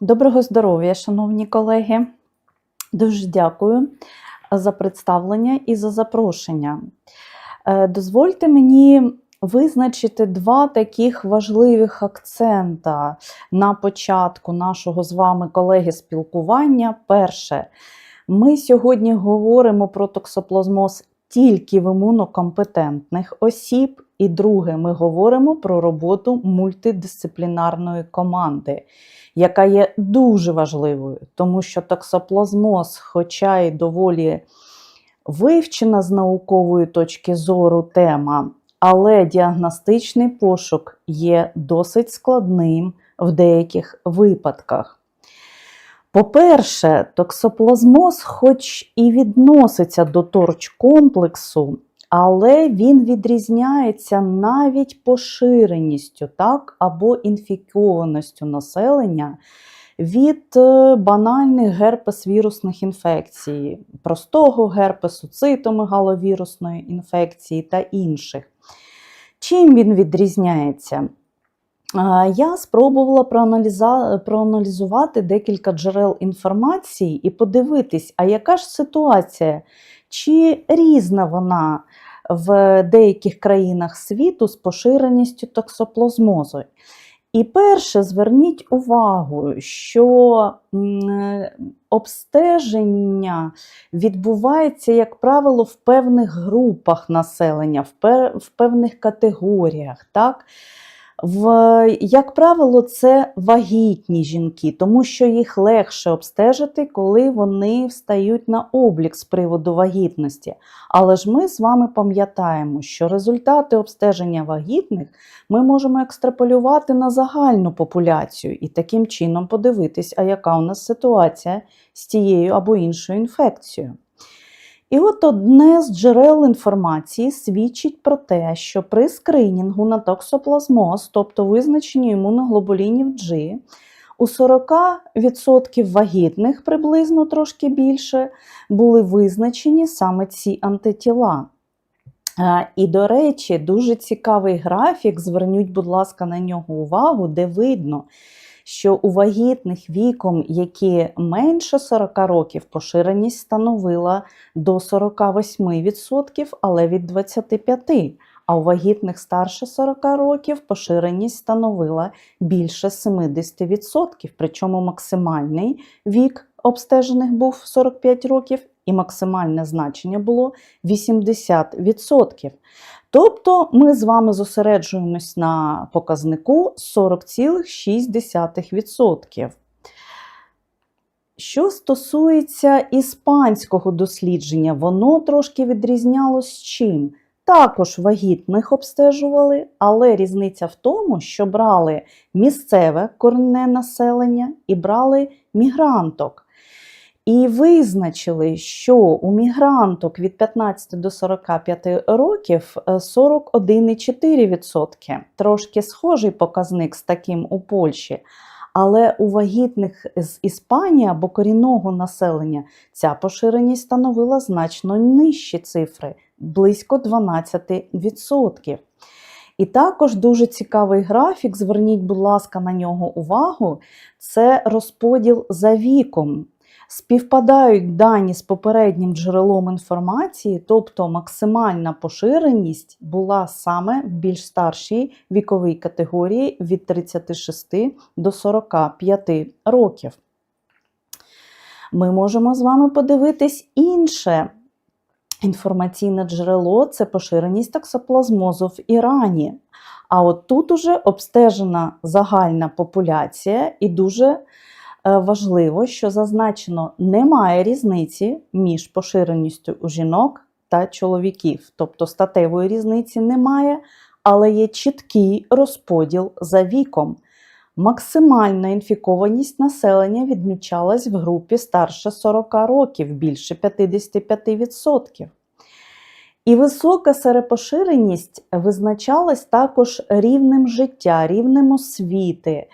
Доброго здоров'я, шановні колеги. Дуже дякую за представлення і за запрошення. Е, Дозвольте мені визначити два таких важливих акцента на початку нашого з вами колеги спілкування. Перше, ми сьогодні говоримо про токсоплазмоз тільки в імунокомпетентних осіб. І друге, ми говоримо про роботу мультидисциплінарної команди, яка є дуже важливою, тому що токсоплазмоз, хоча й доволі вивчена з наукової точки зору тема, але діагностичний пошук є досить складним в деяких випадках. По-перше, токсоплазмоз, хоч і відноситься до торч-комплексу, але він відрізняється навіть поширеністю так, або інфікованістю населення від е, банальних герпес-вірусних інфекцій, простого герпесу, цитомегаловірусної інфекції та інших. Чим він відрізняється? Я спробувала проаналізувати декілька джерел інформації і подивитись, а яка ж ситуація, чи різна вона в деяких країнах світу з поширеністю токсоплазмозу. І перше, зверніть увагу, що обстеження відбувається, як правило, в певних групах населення, в певних категоріях. Так? В, як правило, це вагітні жінки, тому що їх легше обстежити, коли вони встають на облік з приводу вагітності. Але ж ми з вами пам'ятаємо, що результати обстеження вагітних ми можемо екстраполювати на загальну популяцію і таким чином подивитись, а яка у нас ситуація з тією або іншою інфекцією. І от одне з джерел інформації свідчить про те, що при скринінгу на токсоплазмоз, тобто визначенні імуноглобулінів G, у 40% вагітних, приблизно трошки більше, були визначені саме ці антитіла. Е, І, до речі, дуже цікавий графік, зверніть, будь ласка, на нього увагу, де видно, що у вагітних віком, які менше 40 років, поширеність становила до 48%, але від 25%. А у вагітних старше 40 років поширеність становила більше 70%, причому максимальний вік обстежених був 45 років, і максимальне значення було 80%. Тобто ми з вами зосереджуємось на показнику 40,6%. Що стосується іспанського дослідження, воно трошки відрізнялось чим? Також вагітних обстежували, але різниця в тому, що брали місцеве корінне населення і брали мігранток. І визначили, що у мігранток від 15 до 45 років е, 41,4%. Трошки схожий показник з таким у Польщі. Але у вагітних з Іспанії або корінного населення ця поширеність становила значно нижчі цифри близько 12%. І також дуже цікавий графік, зверніть, будь ласка, на нього увагу. Це розподіл за віком. Співпадають дані з попереднім джерелом інформації, тобто максимальна поширеність була саме в більш старшій віковій категорії від 36 до 45 років. Ми можемо з вами подивитись інше інформаційне джерело це поширеність токсоплазмозу в Ірані. А от тут уже обстежена загальна популяція, і дуже важливо, що зазначено, немає різниці між поширеністю у жінок та чоловіків. Тобто статевої різниці немає, але є чіткий розподіл за віком. Максимальна інфікованість населення відмічалась в групі старше 40 років, більше 55%. І висока серепоширеність визначалась також рівнем життя, рівнем освіти.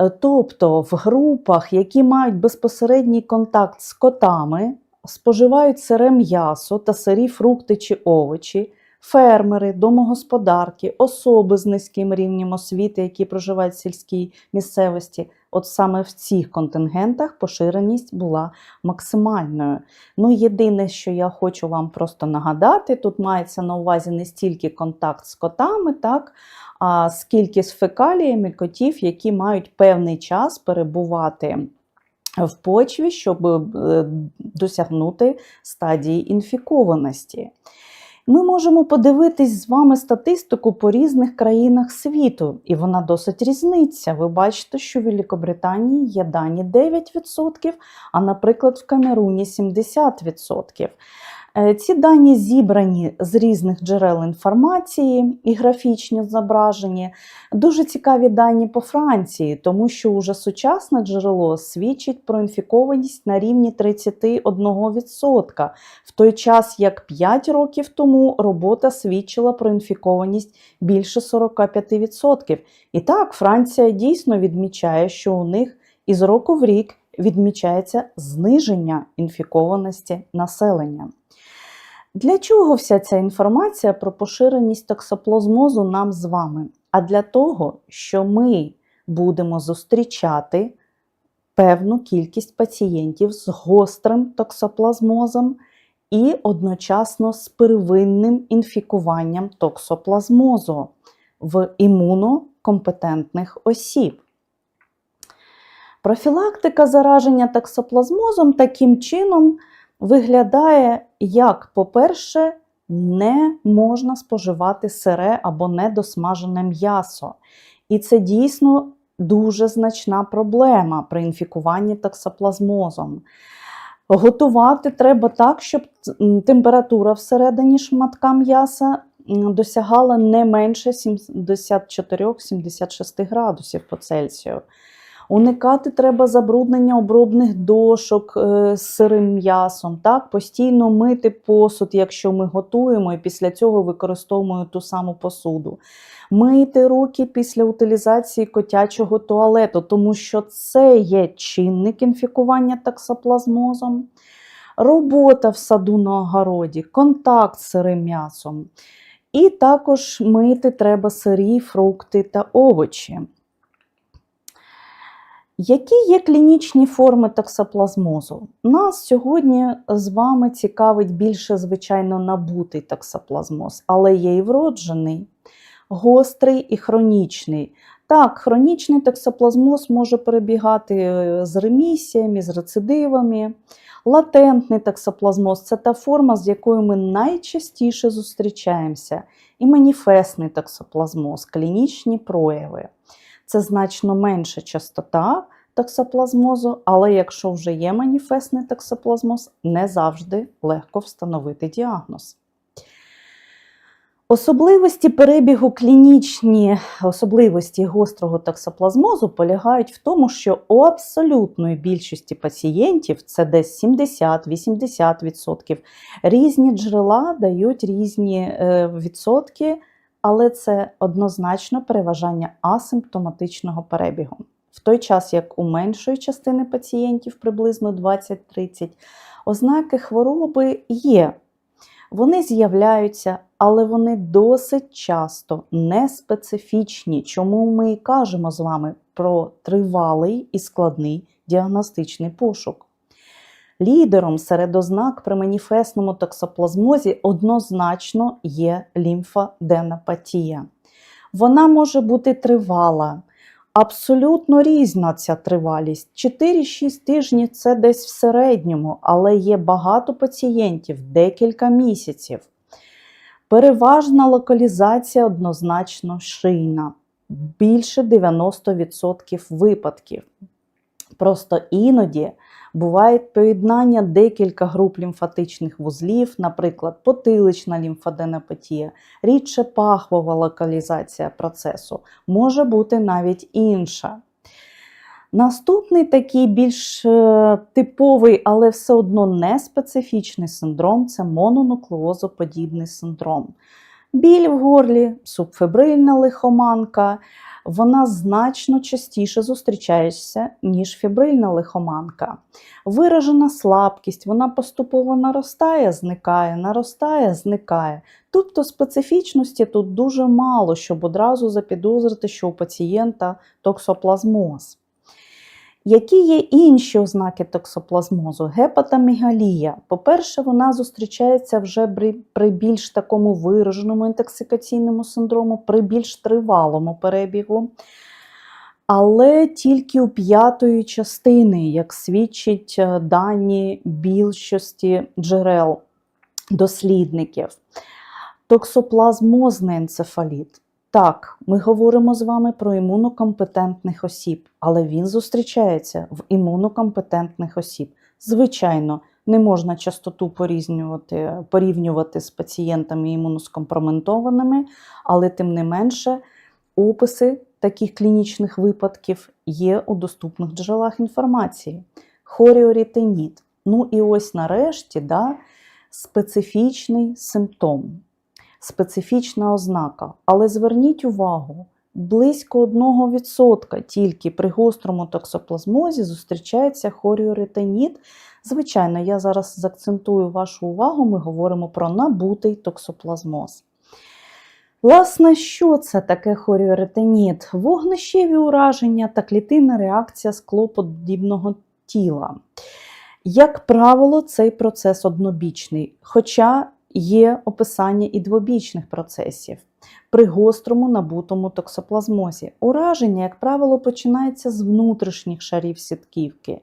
Е, Тобто в групах, які мають безпосередній контакт з котами, споживають сире м'ясо та сирі фрукти чи овочі, фермери, домогосподарки, особи з низьким рівнем освіти, які проживають в сільській місцевості, от саме в цих контингентах поширеність була максимальною. Ну, єдине, що я хочу вам просто нагадати, тут мається на увазі не стільки контакт з котами, так, а скільки з фекаліями котів, які мають певний час перебувати в почві, щоб е, досягнути стадії інфікованості. Ми можемо подивитись з вами статистику по різних країнах світу, і вона досить різниця. Ви бачите, що в Великобританії є дані 9%, а, наприклад, в Камеруні 70%. Е, Ці дані зібрані з різних джерел інформації і графічні зображені. Дуже цікаві дані по Франції, тому що уже сучасне джерело свідчить про інфікованість на рівні 31%, в той час як 5 років тому робота свідчила про інфікованість більше 45%. І так, Франція дійсно відмічає, що у них із року в рік відмічається зниження інфікованості населення. Для чого вся ця інформація про поширеність токсоплазмозу нам з вами? А для того, що ми будемо зустрічати певну кількість пацієнтів з гострим токсоплазмозом і одночасно з первинним інфікуванням токсоплазмозу в імунокомпетентних осіб. Профілактика зараження токсоплазмозом таким чином виглядає як, по-перше, не можна споживати сире або недосмажене м'ясо. І це дійсно дуже значна проблема при інфікуванні токсоплазмозом. Готувати треба так, щоб температура всередині шматка м'яса досягала не менше 74-76 градусів по Цельсію. Уникати треба забруднення обробних дошок з сирим м'ясом, так? постійно мити посуд, якщо ми готуємо, і після цього використовуємо ту саму посуду. Мити руки після утилізації котячого туалету, тому що це є чинник інфікування таксоплазмозом. Робота в саду на огороді, контакт з сирим м'ясом. І також мити треба сирі фрукти та овочі. Які є клінічні форми токсоплазмозу? Нас сьогодні з вами цікавить більше, звичайно, набутий токсоплазмоз, але є і вроджений, гострий і хронічний. Так, хронічний токсоплазмоз може перебігати з ремісіями, з рецидивами. Латентний токсоплазмоз це та форма, з якою ми найчастіше зустрічаємося. І маніфестний токсоплазмоз, клінічні прояви. Це значно менша частота токсоплазмозу, але якщо вже є маніфестний токсоплазмоз, не завжди легко встановити діагноз. Особливості перебігу клінічні особливості гострого токсоплазмозу полягають в тому, що у абсолютної більшості пацієнтів, це десь 70-80%, різні джерела дають різні е, відсотки але це однозначно переважання асимптоматичного перебігу. В той час, як у меншої частини пацієнтів, приблизно 20-30, ознаки хвороби є. Вони з'являються, але вони досить часто неспецифічні, чому ми і кажемо з вами про тривалий і складний діагностичний пошук. Лідером серед ознак при маніфестному токсоплазмозі однозначно є лімфаденопатія. Вона може бути тривала, абсолютно різна ця тривалість. 4-6 тижнів це десь в середньому, але є багато пацієнтів декілька місяців. Переважна локалізація однозначно шийна, більше 90% випадків. Просто іноді Буває поєднання декілька груп лімфатичних вузлів, наприклад, потилична лімфаденопатія, рідше пахвова локалізація процесу, може бути навіть інша. Наступний такий більш е, типовий, але все одно не специфічний синдром це мононуклеозоподібний синдром. Біль в горлі, субфебрильна лихоманка вона значно частіше зустрічається, ніж фібрильна лихоманка. Виражена слабкість, вона поступово наростає, зникає, наростає, зникає. Тобто специфічності тут дуже мало, щоб одразу запідозрити, що у пацієнта токсоплазмоз. Які є інші ознаки токсоплазмозу? Гепатомегалія. По-перше, вона зустрічається вже при- більш такому вираженому інтоксикаційному синдрому, при більш тривалому перебігу. Але тільки у п'ятої частини, як свідчить е, дані більшості джерел дослідників. Токсоплазмозний енцефаліт. Так, ми говоримо з вами про імунокомпетентних осіб, але він зустрічається в імунокомпетентних осіб. Звичайно, не можна частоту порівнювати, порівнювати з пацієнтами імуноскомпроментованими, але тим не менше описи таких клінічних випадків є у доступних джерелах інформації. Хоріорітеніт. Ну і ось нарешті да, специфічний симптом, специфічна ознака. Але зверніть увагу, близько 1% тільки при гострому токсоплазмозі зустрічається хоріоритеніт. Звичайно, я зараз заакцентую вашу увагу, ми говоримо про набутий токсоплазмоз. Власне, що це таке хоріоритеніт? Вогнищеві ураження та клітинна реакція склоподібного тіла. Як правило, цей процес однобічний, хоча є описання і двобічних процесів. При гострому набутому токсоплазмозі ураження, як правило, починається з внутрішніх шарів сітківки.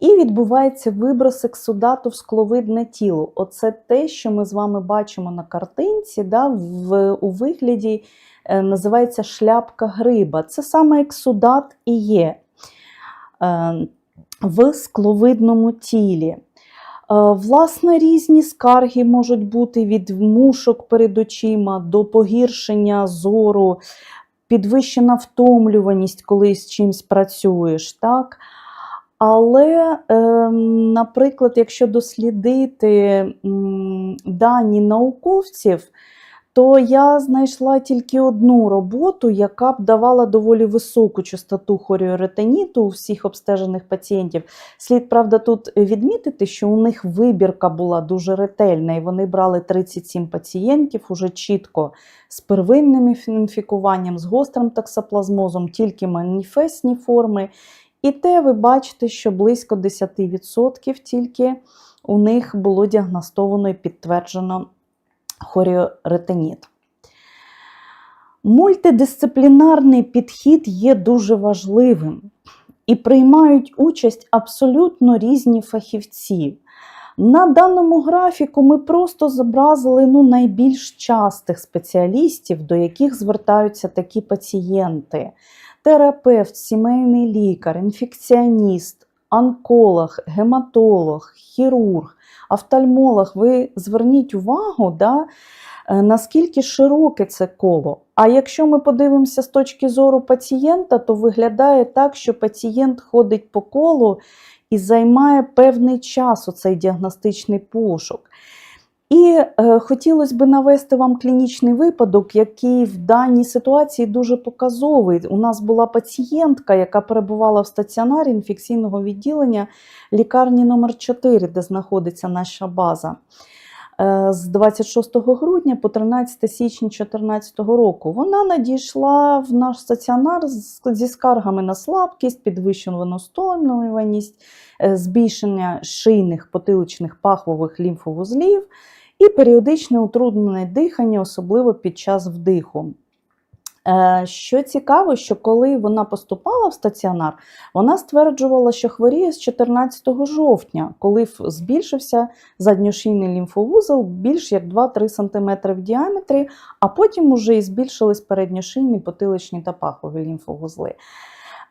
І відбувається виброс ексудату в скловидне тіло. Оце те, що ми з вами бачимо на картинці, да, в, у вигляді е, називається шляпка гриба. Це саме ексудат і є е, в скловидному тілі. Е, Власне, різні скарги можуть бути від мушок перед очима до погіршення зору, підвищена втомлюваність, коли з чимось працюєш. так? Але, е, наприклад, якщо дослідити дані науковців, то я знайшла тільки одну роботу, яка б давала доволі високу частоту хоріоретиніту у всіх обстежених пацієнтів. Слід, правда, тут відмітити, що у них вибірка була дуже ретельна, і вони брали 37 пацієнтів уже чітко з первинним інфікуванням, з гострим токсоплазмозом, тільки маніфестні форми. І те ви бачите, що близько 10% тільки у них було діагностовано і підтверджено хоріоретиніт. Мультидисциплінарний підхід є дуже важливим і приймають участь абсолютно різні фахівці. На даному графіку ми просто зобразили ну, найбільш частих спеціалістів, до яких звертаються такі пацієнти: терапевт, сімейний лікар, інфекціоніст, онколог, гематолог, хірург, офтальмолог. Ви зверніть увагу, да, е, наскільки широке це коло. А якщо ми подивимося з точки зору пацієнта, то виглядає так, що пацієнт ходить по колу і займає певний час у цей діагностичний пошук. І е, хотілося б навести вам клінічний випадок, який в даній ситуації дуже показовий. У нас була пацієнтка, яка перебувала в стаціонарі інфекційного відділення лікарні номер 4 де знаходиться наша база. Е, З 26 грудня по 13 січня 2014 року вона надійшла в наш стаціонар зі скаргами на слабкість, підвищену стомлюваність, е, збільшення шийних потиличних пахвових лімфовузлів і періодичне утруднене дихання, особливо під час вдиху. Е, Що цікаво, що коли вона поступала в стаціонар, вона стверджувала, що хворіє з 14 жовтня, коли збільшився задньошийний лімфовузол більш як 2-3 см в діаметрі, а потім уже і збільшились передньошийні, потиличні та пахові лімфовузли.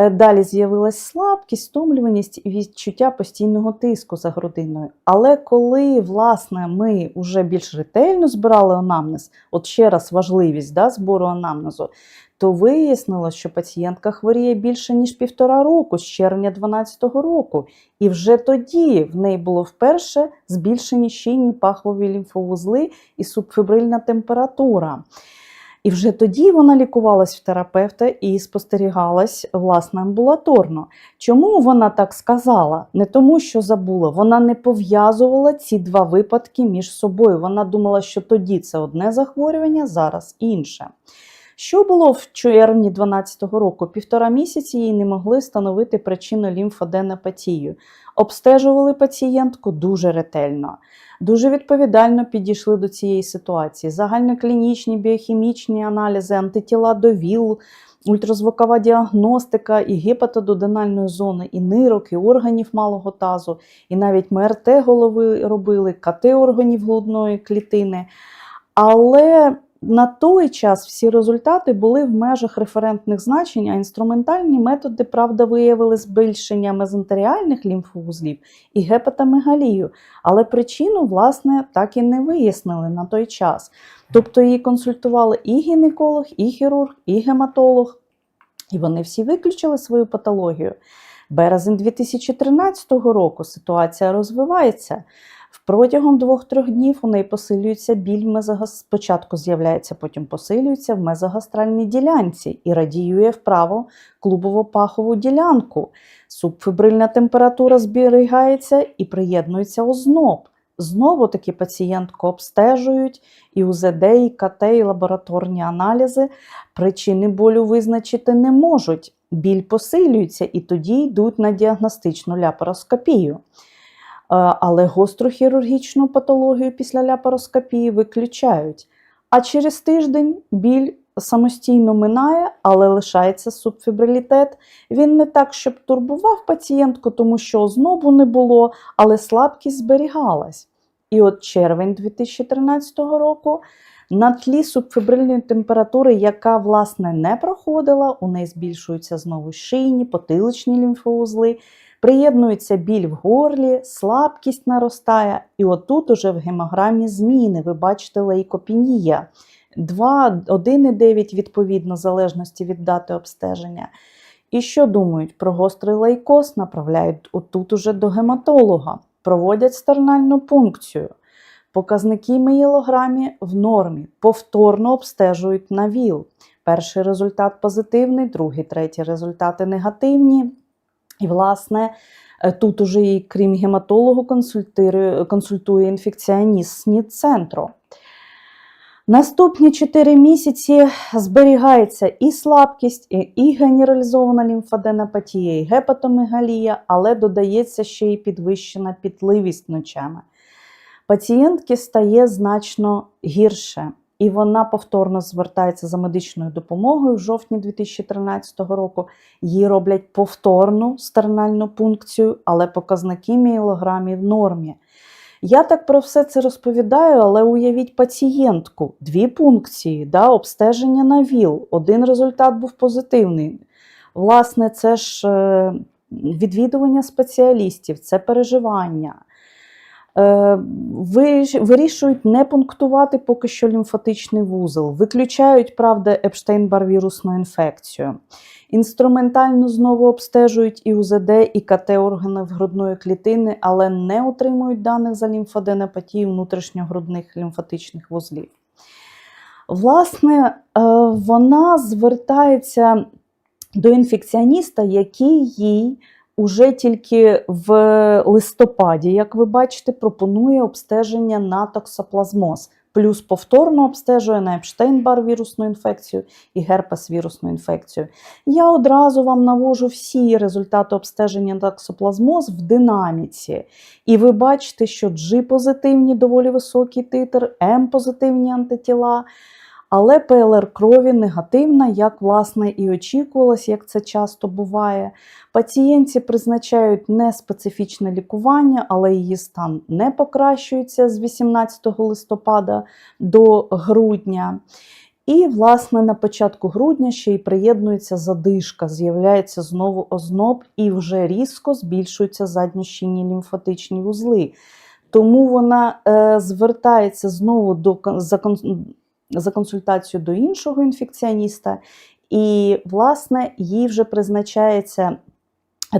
Е, Далі з'явилась слабкість, стомлюваність і відчуття постійного тиску за грудиною. Але коли власне, ми вже більш ретельно збирали анамнез, от ще раз важливість да, збору анамнезу, то вияснилось, що пацієнтка хворіє більше ніж півтора року, з червня 2012 року. І вже тоді в неї було вперше збільшені щільні пахові лімфовузли і субфібрильна температура. І вже тоді вона лікувалась в терапевта і спостерігалась власне амбулаторно. Чому вона так сказала? Не тому, що забула, вона не пов'язувала ці два випадки між собою. Вона думала, що тоді це одне захворювання, зараз інше. Що було в червні 2012 року? Півтора місяці їй не могли встановити причину лімфоденопатію. Обстежували пацієнтку дуже ретельно, дуже відповідально підійшли до цієї ситуації. Загальноклінічні біохімічні аналізи, антитіла до ВІЛ, ультразвукова діагностика і гепатододенальної зони, і нирок, і органів малого тазу, і навіть МРТ голови робили, КТ органів грудної клітини. Але на той час всі результати були в межах референтних значень, а інструментальні методи, правда, виявили збільшення мезентеріальних лімфовузлів і гепатомегалію. Але причину, власне, так і не вияснили на той час. Тобто її консультували і гінеколог, і хірург, і гематолог, і вони всі виключили свою патологію. Березень 2013 року ситуація розвивається. Протягом двох-трьох днів у неї посилюється біль мезогас... спочатку з'являється, потім посилюється в мезогастральній ділянці і радіює вправо клубово-пахову ділянку. Субфібрильна температура зберігається і приєднується озноб. Знову таки пацієнтку обстежують і УЗД, і КТ, і лабораторні аналізи. Причини болю визначити не можуть. Біль посилюється і тоді йдуть на діагностичну ляпароскопію. Е, але гостру хірургічну патологію після ляпароскопії виключають. А через тиждень біль самостійно минає, але лишається субфібрилітет. Він не так, щоб турбував пацієнтку, тому що ознобу не було, але слабкість зберігалась. І от червень 2013 року. На тлі субфібрильної температури, яка, власне, не проходила, у неї збільшуються знову шийні, потиличні лімфоузли, Приєднується біль в горлі, слабкість наростає, і отут уже в гемограмі зміни. Ви бачите лейкопінія. 2, 1,9 відповідно, залежності від дати обстеження. І що думають про гострий лейкоз? Направляють отут уже до гематолога, проводять стернальну пункцію. Показники мієлограмі в нормі, повторно обстежують на ВІЛ. Перший результат позитивний, другий, третій результати негативні. І, власне, е, тут уже і крім гематологу консультує, інфекціоніст центру. Наступні 4 місяці зберігається і слабкість, і генералізована лімфаденопатія, і гепатомегалія, але додається ще й підвищена пітливість ночами. Пацієнтки стає значно гірше і вона повторно звертається за медичною допомогою в жовтні 2013 року. Їй роблять повторну стернальну пункцію, але показники мілограмів в нормі. Я так про все це розповідаю, але уявіть пацієнтку, дві пункції, да, обстеження на ВІЛ, один результат був позитивний. Власне, це ж е, відвідування спеціалістів, це переживання. Е, вирішують не пунктувати поки що лімфатичний вузол, виключають, правда, Епштейн-бар вірусну інфекцію. Інструментально знову обстежують і УЗД, і КТ органів грудної клітини, але не отримують даних за лімфоденопатію внутрішньогрудних лімфатичних вузлів. Власне, е, вона звертається до інфекціоніста, який їй уже тільки в листопаді, як ви бачите, пропонує обстеження на токсоплазмоз. Плюс повторно обстежує на Епштейн-бар вірусну інфекцію і герпес вірусну інфекцію. Я одразу вам навожу всі результати обстеження на токсоплазмоз в динаміці. І ви бачите, що G-позитивні доволі високий титр, М-позитивні антитіла. Але ПЛР крові негативна, як власне і очікувалось, як це часто буває. Пацієнтці призначають неспецифічне лікування, але її стан не покращується з 18 листопада до грудня. І, власне, на початку грудня ще й приєднується задишка, з'являється знову озноб і вже різко збільшуються задньощинні лімфатичні вузли. Тому вона е, звертається знову до за за консультацію до іншого інфекціоніста, і, власне, їй вже призначається.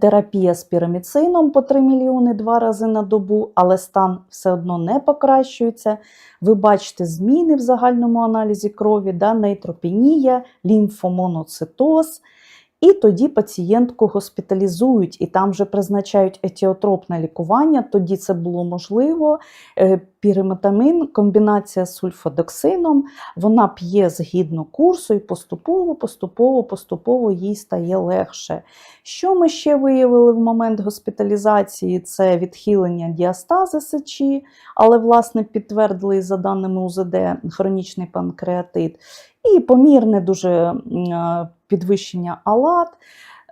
Терапія з піраміцином по 3 мільйони два рази на добу, але стан все одно не покращується. Ви бачите зміни в загальному аналізі крові, да, нейтропенія, лімфомоноцитоз. І тоді пацієнтку госпіталізують і там вже призначають етіотропне лікування. Тоді це було можливо. Е, піриметамін, комбінація з сульфадоксином, вона п'є згідно курсу і поступово, поступово, поступово їй стає легше. Що ми ще виявили в момент госпіталізації? Це відхилення діастази сечі, але, власне, підтвердили за даними УЗД хронічний панкреатит, і помірне дуже е, підвищення алат.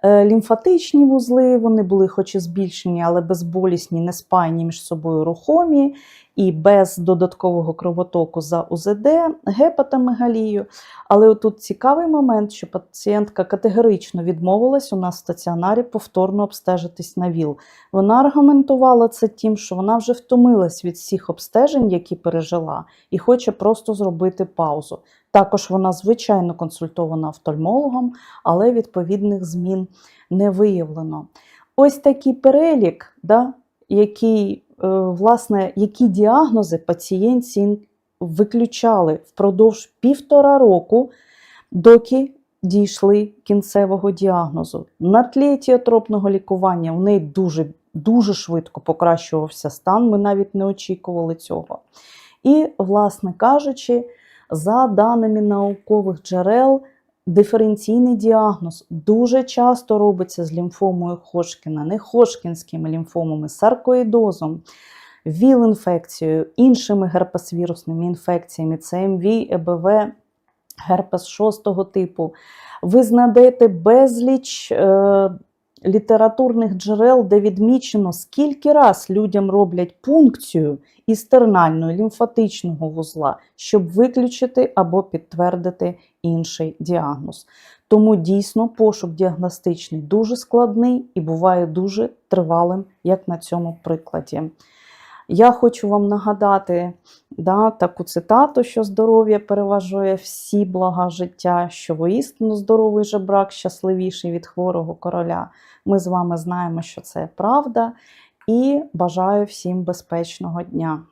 Е, Лімфатичні вузли, вони були хоч і збільшені, але безболісні, не спаяні між собою рухомі і без додаткового кровотоку за УЗД, гепатомегалію. Але тут цікавий момент, що пацієнтка категорично відмовилась у нас в стаціонарі повторно обстежитись на ВІЛ. Вона аргументувала це тим, що вона вже втомилась від всіх обстежень, які пережила, і хоче просто зробити паузу. Також вона, звичайно, консультована офтальмологом, але відповідних змін не виявлено. Ось такий перелік, да, який, власне, які діагнози пацієнтці виключали впродовж півтора року, доки дійшли кінцевого діагнозу. На тлі етіотропного лікування у неї дуже, дуже швидко покращувався стан, ми навіть не очікували цього. І, власне кажучи, за даними наукових джерел, диференційний діагноз дуже часто робиться з лімфомою Хошкіна, не Хошкінськими лімфомами, саркоїдозом, ВІЛ-інфекцією, іншими герпесвірусними інфекціями, ЦМВ, ЕБВ, герпес 6 типу. Ви знайдете безліч е, літературних джерел, де відмічено, скільки раз людям роблять пункцію із тернального лімфатичного вузла, щоб виключити або підтвердити інший діагноз. Тому дійсно пошук діагностичний дуже складний і буває дуже тривалим, як на цьому прикладі. Я хочу вам нагадати да, таку цитату, що здоров'я переважує всі блага життя, що воістину здоровий жебрак щасливіший від хворого короля. Ми з вами знаємо, що це правда, і бажаю всім безпечного дня.